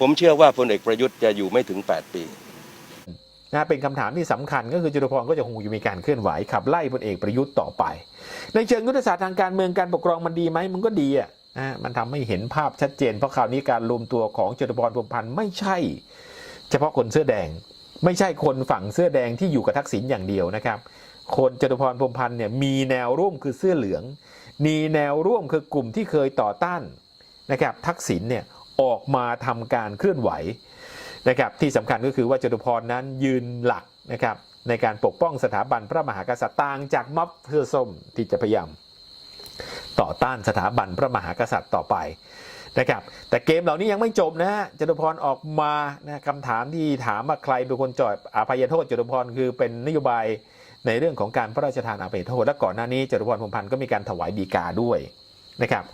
ผมเชื่อว่าพลเอกประยุทธ์จะอยู่ไม่ถึง 8 ปีนะเป็นคำถามที่สำคัญก็คือจตุพรก็จะคงจะมีการเคลื่อนไหวขับไล่พลเอกประยุทธ์ต่อไป ในเชิงยุทธศาสตร์ทางการเมืองการปกครองมันดีไหมมันก็ดีอะนะมันทำให้เห็นภาพชัดเจน เพราะคราวนี้การรวมตัวของจตุพรพรมพันธ์ไม่ใช่ เฉพาะคนเสื้อแดง ไม่ใช่คนฝั่งเสื้อแดงที่อยู่กับทักษิณอย่างเดียวนะครับคนจตุพรพรมพันธ์เนี่ยมีแนวร่วมคือเสื้อเหลือง มีแนวร่วมคือกลุ่มที่เคยต่อต้านนะครับทักษิณเนี่ย ออกมาทำการเคลื่อนไหวนะครับที่สำคัญก็คือว่าจตุพรนั้นยืนหลักนะครับในการปกป้องสถาบันพระมหากษัตริย์ต่างจากม็อบเสื้อส้มที่จะพยายามต่อต้านสถาบันพระมหากษัตริย์ต่อไปนะครับแต่เกมเหล่านี้ยังไม่จบนะฮะจตุพรออกมานะคำถามที่ถามว่าใครเป็นคนจ่อยอภัยโทษจตุพรคือเป็นนโยบายในเรื่องของการพระราชทานอภัยโทษและก่อนหน้านี้จตุพรพรมพันธ์ก็มีการถวายดีกาด้วยนะครับ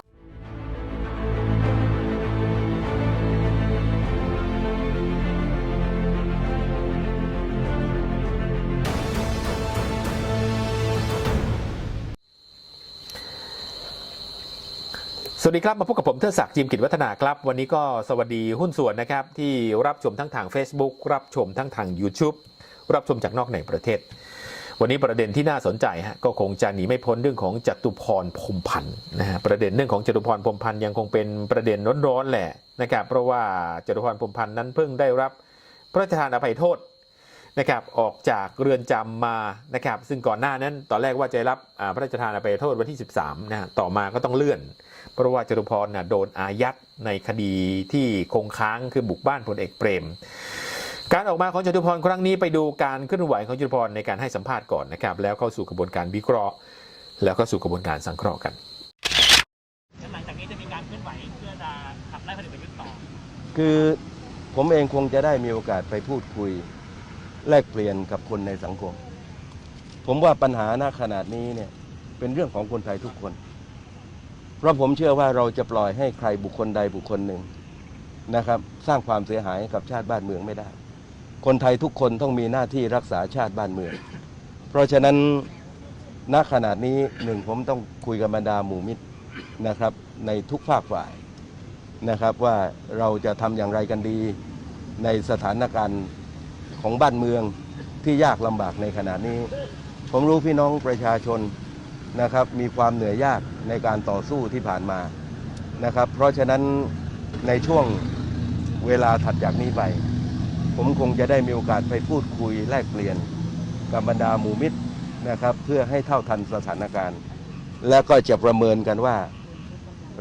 สวัสดีครับ มาพบกับผมเทิดศักดิ์จิมกิจวัฒนาครับ วันนี้ก็สวัสดีหุ้นส่วนนะครับ ที่รับชมทั้งทาง Facebook รับชมทั้งทาง YouTube รับชมจากนอกในประเทศ วันนี้ประเด็นที่น่าสนใจฮะก็คงจะหนีไม่พ้นเรื่องของจตุพรพรมพันธ์นะฮะประเด็นเรื่องของจตุพรพรมพันธ์ยังคงเป็นประเด็นร้อนๆแหละนะครับเพราะว่าจตุพรพรมพันธ์นั้นเพิ่งได้รับพระราชทานอภัยโทษ นะครับออกจากเรือนจำมานะครับซึ่งก่อนหน้านั้นตอนแรกว่าจะรับอ่าพระราชทานอภัยโทษวันที่ 13นะฮะต่อมาก็ต้องเลื่อน เพราะว่าจตุพรน่ะโดนอายัดในคดีที่คงค้างคือบุกบ้านพลเอกเปรม การออกมาของจตุพรครั้งนี้ไปดูการเคลื่อนไหวของจตุพรในการให้สัมภาษณ์ก่อนนะครับแล้วเข้าสู่กระบวนการวิเคราะห์ แล้วก็สู่กระบวนการสังเคราะห์กันแล้วหลังจากนี้จะมีการเคลื่อนไหวเพื่อจะขับไล่พลเอกประยุทธ์ต่อคือผมเองคงจะได้มีโอกาสไปพูดคุย แลกเปลี่ยนกับคนในสังคม ผมว่าปัญหาณขนาดนี้เนี่ยเป็นเรื่องของคนไทยทุกคน เพราะผมเชื่อว่าเราจะปล่อยให้ใครบุคคลใดบุคคลหนึ่งนะครับ สร้างความเสียหายกับชาติบ้านเมืองไม่ได้ คนไทยทุกคนต้องมีหน้าที่รักษาชาติบ้านเมือง เพราะฉะนั้นณขนาดนี้หนึ่งผมต้องคุยกับบรรดาหมู่มิตรนะครับ ในทุกภาคฝ่ายนะครับว่าเราจะทำอย่างไรกันดีในสถานการณ์ ของบ้านเมืองที่ยากลำบากในขณะนี้ ผมรู้พี่น้องประชาชนนะครับมีความเหนื่อยยากในการต่อสู้ที่ผ่านมานะครับ เพราะฉะนั้นในช่วงเวลาถัดจากนี้ไป ผมคงจะได้มีโอกาสไปพูดคุยแลกเปลี่ยนกับบรรดาหมู่มิตรนะครับเพื่อให้เท่าทันสถานการณ์ และก็จะประเมินกันว่า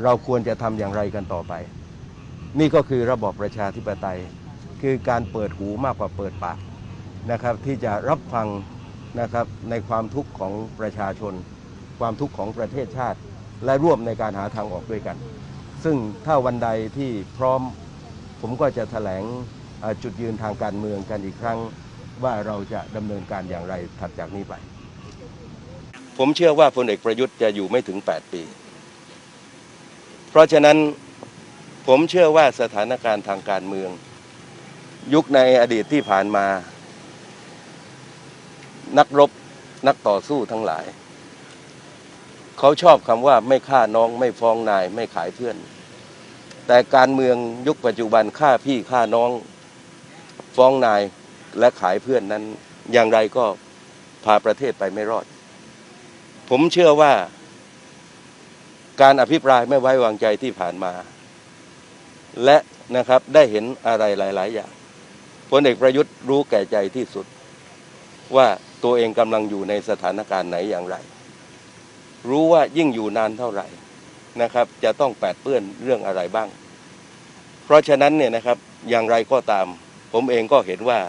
เราควรจะทำอย่างไรกันต่อไป นี่ก็คือระบอบประชาธิปไตย คือการเปิดหูมากกว่าเปิดปากนะครับ ที่จะรับฟังนะครับในความทุกข์ของประชาชน ความทุกข์ของประเทศชาติ และร่วมในการหาทางออกด้วยกัน ซึ่งถ้าวันใดที่พร้อมผมก็จะแถลงจุดยืนทางการเมืองกันอีกครั้ง ว่าเราจะดำเนินการอย่างไรถัดจากนี้ไป ผมเชื่อว่าพลเอกประยุทธ์จะอยู่ไม่ถึง 8 ปี เพราะฉะนั้นผมเชื่อว่าสถานการณ์ทางการเมือง ยุคในอดีตที่ผ่านมา นักรบนักต่อสู้ทั้งหลาย เขาชอบคำว่าไม่ฆ่าน้องไม่ฟ้องนายไม่ขายเพื่อน แต่การเมืองยุคปัจจุบันฆ่าพี่ฆ่าน้อง ฟ้องนายและขายเพื่อนนั้น อย่างไรก็พาประเทศไปไม่รอด ผมเชื่อว่าการอภิปรายไม่ไว้วางใจที่ผ่านมา และนะครับได้เห็นอะไรหลาย ๆ อย่าง พลเอกประยุทธ์รู้แก่ใจที่สุด ว่าตัวเองกำลังอยู่ในสถานการณ์ไหนอย่างไร รู้ว่ายิ่งอยู่นานเท่าไหร่นะครับ จะต้องแปดเปื้อนเรื่องอะไรบ้าง เพราะฉะนั้นเนี่ยนะครับอย่างไรก็ตาม ผมเองก็เห็นว่า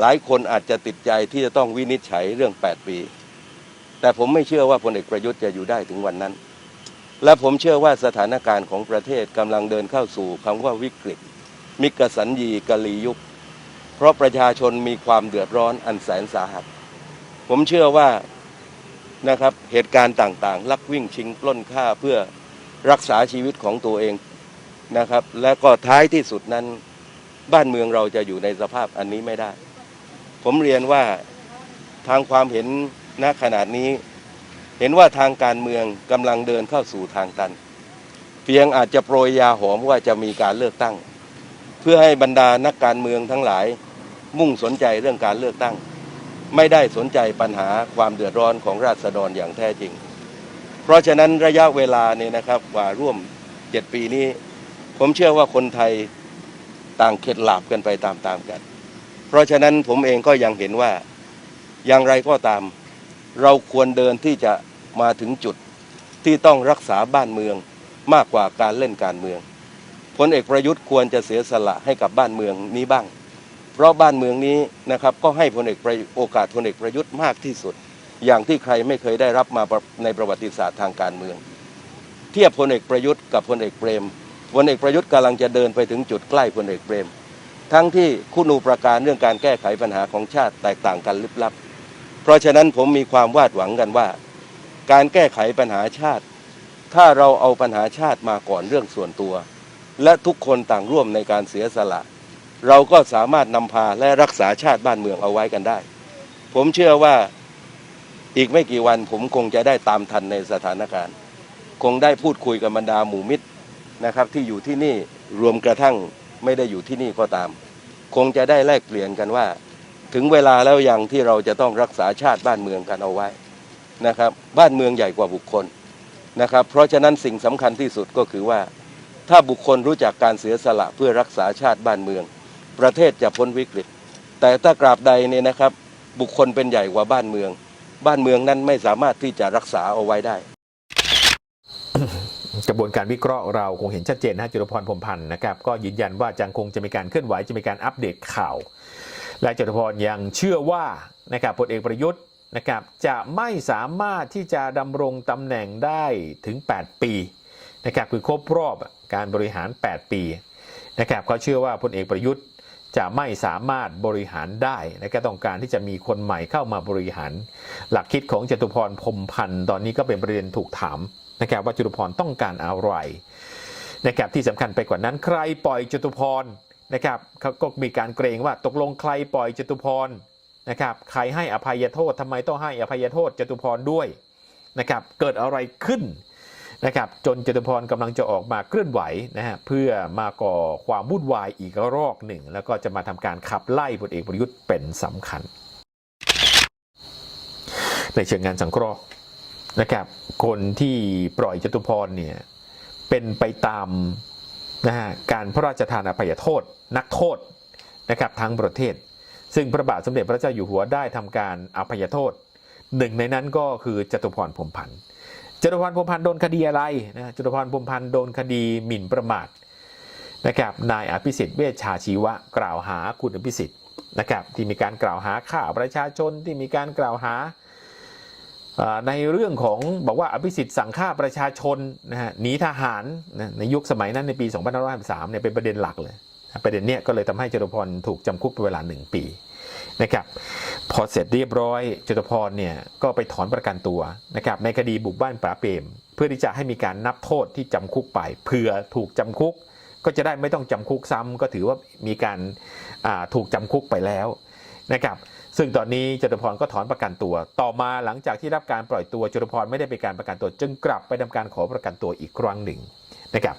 หลายคนอาจจะติดใจที่จะต้องวินิจฉัยเรื่อง 8 ปี แต่ผมไม่เชื่อว่าพลเอกประยุทธ์จะอยู่ได้ถึงวันนั้น และผมเชื่อว่าสถานการณ์ของประเทศกำลังเดินเข้าสู่คำว่าวิกฤต มิกสัญญีกะลียุค เพราะประชาชนมีความเดือดร้อนอันแสนสาหัส ผมเชื่อว่านะครับเหตุการณ์ต่างๆ ลักวิ่งชิงปล้นฆ่าเพื่อรักษาชีวิตของตัวเองนะครับ และก็ท้ายที่สุดนั้น บ้านเมืองเราจะอยู่ในสภาพอันนี้ไม่ได้ ผมเรียนว่าทางความเห็นณขนาดนี้ เห็นว่าทางการเมืองกำลังเดินเข้าสู่ทางตัน เพียงอาจจะโปรยยาหอมว่าจะมีการเลือกตั้ง เพื่อให้บรรดานักการเมืองทั้งหลาย มุ่งสนใจเรื่องการเลือกตั้ง ไม่ได้สนใจปัญหาความเดือดร้อนของราษฎรอย่างแท้จริง เพราะฉะนั้นระยะเวลาเนี่ยนะครับกว่าร่วมเจ็ดปีนี้ ผมเชื่อว่าคนไทยต่างเข็ดหลาบกันไปตามๆกัน เพราะฉะนั้นผมเองก็ยังเห็นว่าอย่างไรก็ตาม เราควรเดินที่จะมาถึงจุดที่ต้องรักษาบ้านเมืองมากกว่าการเล่นการเมืองพลเอกประยุทธ์ควรจะเสียสละให้กับบ้านเมืองนี้บ้าง เพราะบ้านเมืองนี้นะครับก็ให้พลเอกประโอกาสพลเอกประยุทธ์มากที่สุด อย่างที่ใครไม่เคยได้รับมาในประวัติศาสตร์ทางการเมือง เทียบพลเอกประยุทธ์กับพลเอกเปรมพลเอกประยุทธ์กำลังจะเดินไปถึงจุดใกล้พลเอกเปรม ทั้งที่คุณูประการเรื่องการแก้ไขปัญหาของชาติแตกต่างกันลิบลับ เพราะฉะนั้นผมมีความวาดหวังกันว่า การแก้ไขปัญหาชาติ ถ้าเราเอาปัญหาชาติมาก่อนเรื่องส่วนตัว และทุกคนต่างร่วมในการเสียสละ เราก็สามารถนำพาและรักษาชาติบ้านเมืองเอาไว้กันได้ ผมเชื่อว่าอีกไม่กี่วันผมคงจะได้ตามทันในสถานการณ์ คงได้พูดคุยกับบรรดาหมู่มิตรนะครับ ที่อยู่ที่นี่รวมกระทั่งไม่ได้อยู่ที่นี่ก็ตาม คงจะได้แลกเปลี่ยนกันว่า ถึงเวลาแล้วยังที่เราจะต้องรักษาชาติบ้านเมืองกันเอาไว้นะครับ บ้านเมืองใหญ่กว่าบุคคลนะครับ เพราะฉะนั้นสิ่งสำคัญที่สุดก็คือว่า ถ้าบุคคลรู้จักการเสียสละเพื่อรักษาชาติบ้านเมือง ประเทศจะพ้นวิกฤต แต่ถ้ากราบใดเนี่ยนะครับ บุคคลเป็นใหญ่กว่าบ้านเมือง บ้านเมืองนั้นไม่สามารถที่จะรักษาเอาไว้ได้ กระบวนการวิเคราะห์เราคงเห็นชัดเจนนะจุลพรพรมพันธ์นะครับ ก็ยืนยันว่าจังคงจะมีการเคลื่อนไหวจะมีการอัปเดตข่าว และจตุพรยังเชื่อว่านะครับพลเอกประยุทธ์นะครับจะไม่สามารถที่จะดำรงตำแหน่งได้ถึง 8 ปีนะครับคือครบรอบการบริหาร 8 ปีนะครับเขาเชื่อว่าพลเอกประยุทธ์ จะไม่สามารถบริหารได้และก็ต้องการที่จะมีคนใหม่เข้ามาบริหาร หลักคิดของจตุพรพรมพันธ์ตอนนี้ก็เป็นประเด็นถูกถามนะครับว่าจตุพรต้องการอะไรนะครับที่สำคัญไปกว่านั้นใครปล่อยจตุพรนะครับเขาก็มีการเกรงว่าตกลงใครปล่อยจตุพรนะครับใครให้อภัยโทษทำไมต้องให้อภัยโทษจตุพรด้วยนะครับเกิดอะไรขึ้น นะครับจนจตุพรกำลังจะออกมาเคลื่อนไหวนะฮะเพื่อมาก่อความวุ่นวายอีกรอบหนึ่ง แล้วก็จะมาทำการขับไล่พลเอกประยุทธ์เป็นสำคัญ ในเชิงงานสังเคราะห์นะครับคนที่ปล่อยจตุพรเนี่ยเป็นไปตามนะฮะการพระราชทานอภัยโทษ นักโทษนะครับทั้งประเทศ ซึ่งพระบาทสมเด็จพระเจ้าอยู่หัวได้ทำการอภัยโทษ หนึ่งในนั้นก็คือจตุพรพรมพันธ์ จตุพรพรมพันธ์โดนคดีอะไรนะจตุพรพรมพันธ์โดนคดีหมิ่นประมาทนะครับนายอภิสิทธิ์เวชชาชีวะกล่าวหาคุณอภิสิทธิ์นะครับที่มีการกล่าวหาฆ่าประชาชนที่มีการกล่าวหาอ่าในเรื่องของบอกว่าอภิสิทธิ์สั่งฆ่าประชาชนนะฮะหนีทหารนะในยุคสมัยนั้นในปี 2553เนี่ยเป็นประเด็นหลักเลย ประเด็นเนี้ยก็เลยทำให้จตุพรถูกจำคุกเป็นเวลา 1 ปีนะครับพอเสร็จเรียบร้อยจตุพรเนี่ยก็ไปถอนประกันตัวนะครับในคดีบุกบ้านปราเปรมเพื่อที่จะให้มีการนับโทษที่จำคุกไปเผื่อถูกจำคุก ก็จะได้ไม่ต้องจำคุกซ้ำก็ถือว่ามีการาถูกจำคุกไปแล้วนะครับซึ่งตอนนี้จตุพรก็ถอนประกันตัว ต่อมาหลังจากที่รับการปล่อยตัวจตุพรไม่ได้เป็นการประกันตัว จึงกลับไปทำการขอประกันตัวอีกครั้งหนึ่ง นะครับ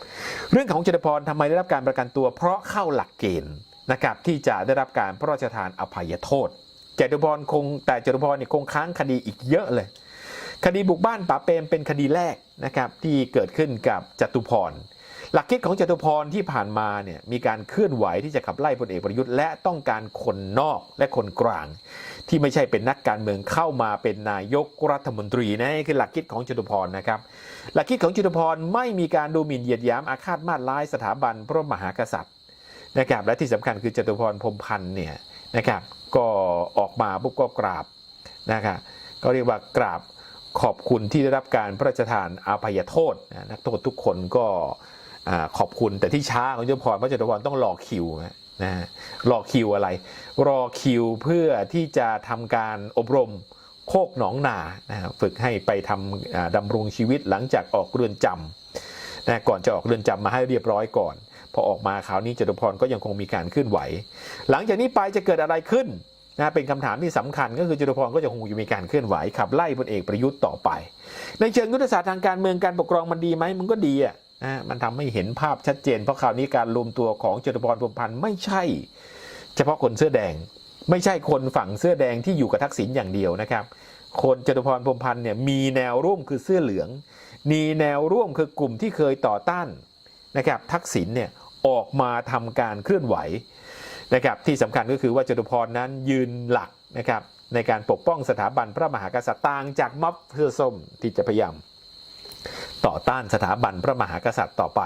เรื่องของจตุพรทำไมได้รับการประกันตัว เพราะเข้าหลักเกณฑ์นะครับที่จะได้รับการพระราชทานอภัยโทษจตุพรคงแต่จตุพรเนี่ยคงค้างคดีอีกเยอะเลย คดีบุกบ้านป๋าเปรมเป็นคดีแรกนะครับที่เกิดขึ้นกับจตุพร หลักคิดของจตุพรที่ผ่านมาเนี่ยมีการเคลื่อนไหวที่จะขับไล่พลเอกประยุทธ์และต้องการคนนอกและคนกลาง ที่ไม่ใช่เป็นนักการเมืองเข้ามาเป็นนายกรัฐมนตรีนะคือหลักคิดของจตุพรนะครับ หลักคิดของจตุพรไม่มีการดูหมิ่นเหยียดหยามอาฆาตมาตร้ายสถาบันพระมหากษัตริย์นะครับและที่สำคัญคือจตุพรพรมพันธ์เนี่ยนะครับก็ออกมาปุ๊บก็กราบนะครับก็เรียกว่ากราบขอบคุณที่ได้รับการพระราชทานอภัยโทษนะนักโทษทุกคนก็ ขอบคุณแต่ที่ช้าของเจ้าพรเพราะเจ้าพรต้องรอคิวนะฮะรอคิวอะไร รอคิวเพื่อที่จะทำการอบรมโคกหนองนานะฝึกให้ไปทำอ่าดำรงชีวิตหลังจากออกเรือนจำนะก่อนจะออกเรือนจำมาให้เรียบร้อยก่อน พอออกมาคราวนี้จตุพรก็ยังคงมีการเคลื่อนไหว หลังจากนี้ไปจะเกิดอะไรขึ้นนะเป็นคำถามที่สำคัญก็คือจตุพรก็จะคงมีการเคลื่อนไหวขับไล่พลเอกประยุทธ์ต่อไป ในเชิงยุทธศาสตร์ทางการเมืองการปกครองมันดีไหมมันก็ดีอะ นะมันทำให้เห็นภาพชัดเจน เพราะคราวนี้การรวมตัวของจตุพรพรมพันธ์ไม่ใช่ เฉพาะคนเสื้อแดง ไม่ใช่คนฝั่งเสื้อแดงที่อยู่กับทักษิณอย่างเดียวนะครับ คนจตุพรพรมพันธ์เนี่ยมีแนวร่วมคือเสื้อเหลือง มีแนวร่วมคือกลุ่มที่เคยต่อต้านนะครับทักษิณเนี่ยออกมาทำการเคลื่อนไหวนะครับที่สำคัญก็คือว่าจตุพรนั้นยืนหลักนะครับในการปกป้องสถาบันพระมหากษัตริย์ต่างจากม็อบเสื้อส้มที่จะพยายาม ต่อต้านสถาบันพระมหากษัตริย์ต่อไป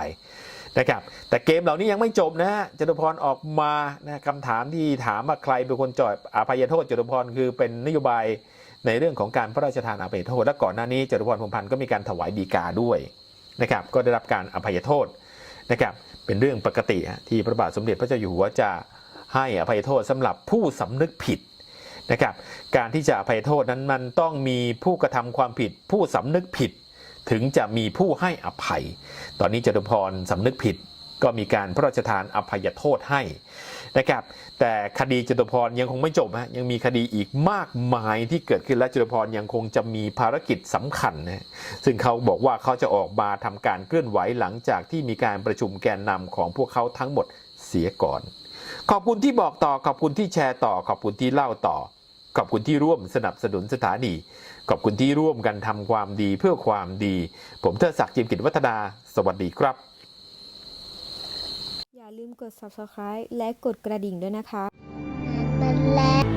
นะครับแต่เกมเหล่านี้ยังไม่จบนะฮะจตุพรออกมานะคำถามที่ถามว่าใครเป็นคนจ่อยอภัยโทษจตุพรคือเป็นนโยบายในเรื่องของการพระราชทานอภัยโทษ และก่อนหน้านี้จตุพรพรมพันธ์ก็มีการถวายดีกาด้วยนะครับก็ได้รับการอภัยโทษนะครับเป็นเรื่องปกติที่พระบาทสมเด็จพระเจ้าอยู่หัวจะให้อภัยโทษสำหรับผู้สำนึกผิดนะครับการที่จะอภัยโทษนั้นมันต้องมีผู้กระทำความผิด ผู้สำนึกผิด ถึงจะมีผู้ให้อภัย ตอนนี้จตุพรสำนึกผิดก็มีการพระราชทานอภัยโทษให้นะครับ แต่คดีจตุพรยังคงไม่จบฮะยังมีคดีอีกมากมายที่เกิดขึ้นและจตุพรยังคงจะมีภารกิจสำคัญนะซึ่งเขาบอกว่าเขาจะออกมาทำการเคลื่อนไหวหลังจากที่มีการประชุมแกนนำของพวกเขาทั้งหมดเสียก่อน ขอบคุณที่บอกต่อขอบคุณที่แชร์ต่อขอบคุณที่เล่าต่อ ขอบคุณที่ร่วมสนับสนุนสถานี ขอบคุณที่ร่วมกันทำความดีเพื่อความดี ผมเทิดศักดิ์จิมกิจวัฒนา สวัสดีครับ อย่าลืมกด subscribe และกดกระดิ่งด้วยนะคะ Bye.